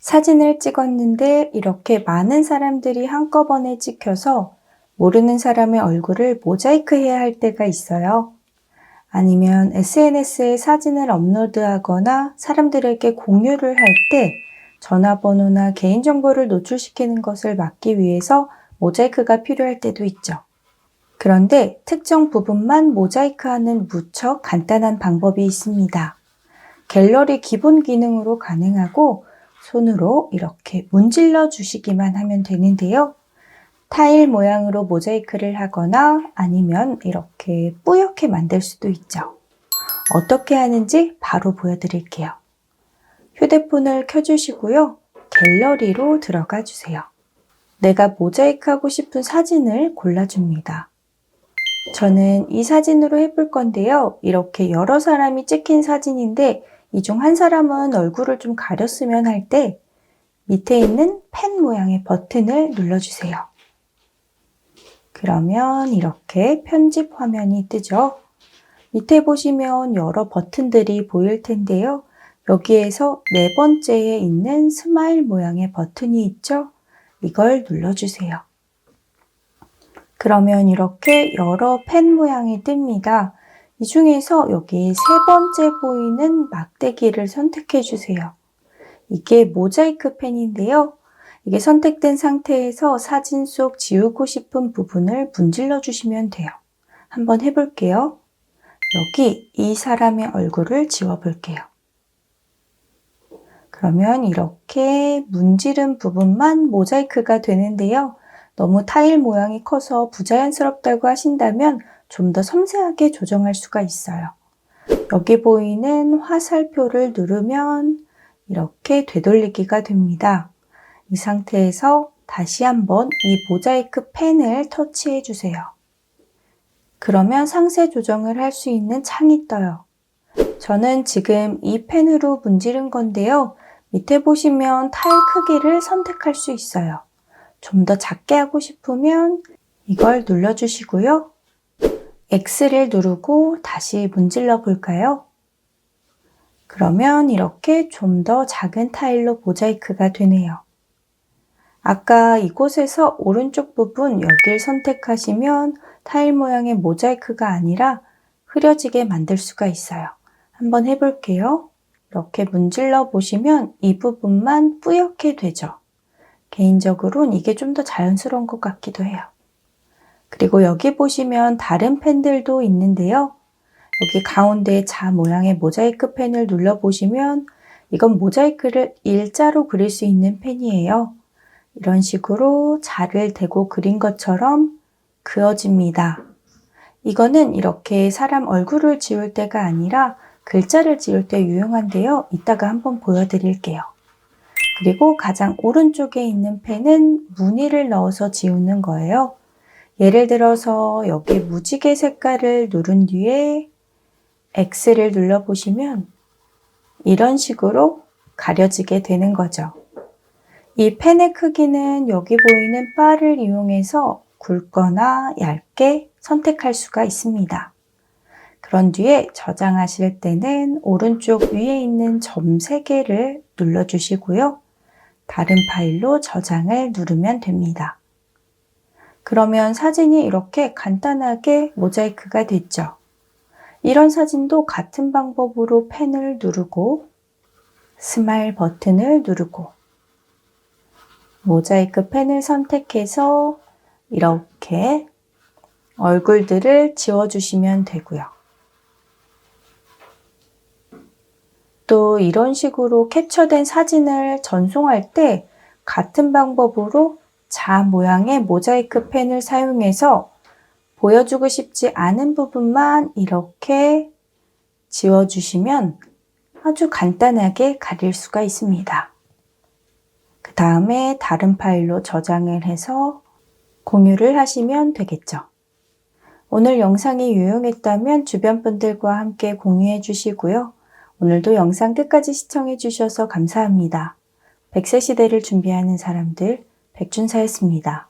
사진을 찍었는데 이렇게 많은 사람들이 한꺼번에 찍혀서 모르는 사람의 얼굴을 모자이크 해야 할 때가 있어요. 아니면 SNS에 사진을 업로드하거나 사람들에게 공유를 할 때 전화번호나 개인정보를 노출시키는 것을 막기 위해서 모자이크가 필요할 때도 있죠. 그런데 특정 부분만 모자이크하는 무척 간단한 방법이 있습니다. 갤러리 기본 기능으로 가능하고 손으로 이렇게 문질러 주시기만 하면 되는데요. 타일 모양으로 모자이크를 하거나 아니면 이렇게 뿌옇게 만들 수도 있죠. 어떻게 하는지 바로 보여드릴게요. 휴대폰을 켜주시고요. 갤러리로 들어가 주세요. 내가 모자이크 하고 싶은 사진을 골라줍니다. 저는 이 사진으로 해볼 건데요. 이렇게 여러 사람이 찍힌 사진인데 이 중 한 사람은 얼굴을 좀 가렸으면 할 때 밑에 있는 펜 모양의 버튼을 눌러주세요. 그러면 이렇게 편집 화면이 뜨죠. 밑에 보시면 여러 버튼들이 보일 텐데요. 여기에서 네 번째에 있는 스마일 모양의 버튼이 있죠. 이걸 눌러주세요. 그러면 이렇게 여러 펜 모양이 뜹니다. 이 중에서 여기 세 번째 보이는 막대기를 선택해 주세요. 이게 모자이크 펜인데요. 이게 선택된 상태에서 사진 속 지우고 싶은 부분을 문질러 주시면 돼요. 한번 해볼게요. 여기 이 사람의 얼굴을 지워볼게요. 그러면 이렇게 문지른 부분만 모자이크가 되는데요. 너무 타일 모양이 커서 부자연스럽다고 하신다면 좀 더 섬세하게 조정할 수가 있어요. 여기 보이는 화살표를 누르면 이렇게 되돌리기가 됩니다. 이 상태에서 다시 한번 이 모자이크 펜을 터치해 주세요. 그러면 상세 조정을 할 수 있는 창이 떠요. 저는 지금 이 펜으로 문지른 건데요. 밑에 보시면 타일 크기를 선택할 수 있어요. 좀 더 작게 하고 싶으면 이걸 눌러주시고요. X를 누르고 다시 문질러 볼까요? 그러면 이렇게 좀 더 작은 타일로 모자이크가 되네요. 아까 이곳에서 오른쪽 부분 여길 선택하시면 타일 모양의 모자이크가 아니라 흐려지게 만들 수가 있어요. 한번 해볼게요. 이렇게 문질러 보시면 이 부분만 뿌옇게 되죠. 개인적으로는 이게 좀 더 자연스러운 것 같기도 해요. 그리고 여기 보시면 다른 펜들도 있는데요. 여기 가운데 자 모양의 모자이크 펜을 눌러보시면 이건 모자이크를 일자로 그릴 수 있는 펜이에요. 이런 식으로 자를 대고 그린 것처럼 그어집니다. 이거는 이렇게 사람 얼굴을 지울 때가 아니라 글자를 지울 때 유용한데요. 이따가 한번 보여드릴게요. 그리고 가장 오른쪽에 있는 펜은 무늬를 넣어서 지우는 거예요. 예를 들어서 여기 무지개 색깔을 누른 뒤에 X를 눌러보시면 이런 식으로 가려지게 되는 거죠. 이 펜의 크기는 여기 보이는 바를 이용해서 굵거나 얇게 선택할 수가 있습니다. 그런 뒤에 저장하실 때는 오른쪽 위에 있는 점 3개를 눌러주시고요. 다른 파일로 저장을 누르면 됩니다. 그러면 사진이 이렇게 간단하게 모자이크가 됐죠. 이런 사진도 같은 방법으로 펜을 누르고 스마일 버튼을 누르고 모자이크 펜을 선택해서 이렇게 얼굴들을 지워주시면 되고요. 또 이런 식으로 캡처된 사진을 전송할 때 같은 방법으로 자 모양의 모자이크 펜을 사용해서 보여주고 싶지 않은 부분만 이렇게 지워주시면 아주 간단하게 가릴 수가 있습니다. 그 다음에 다른 파일로 저장을 해서 공유를 하시면 되겠죠. 오늘 영상이 유용했다면 주변 분들과 함께 공유해 주시고요. 오늘도 영상 끝까지 시청해 주셔서 감사합니다. 100세 시대를 준비하는 사람들 백준사였습니다.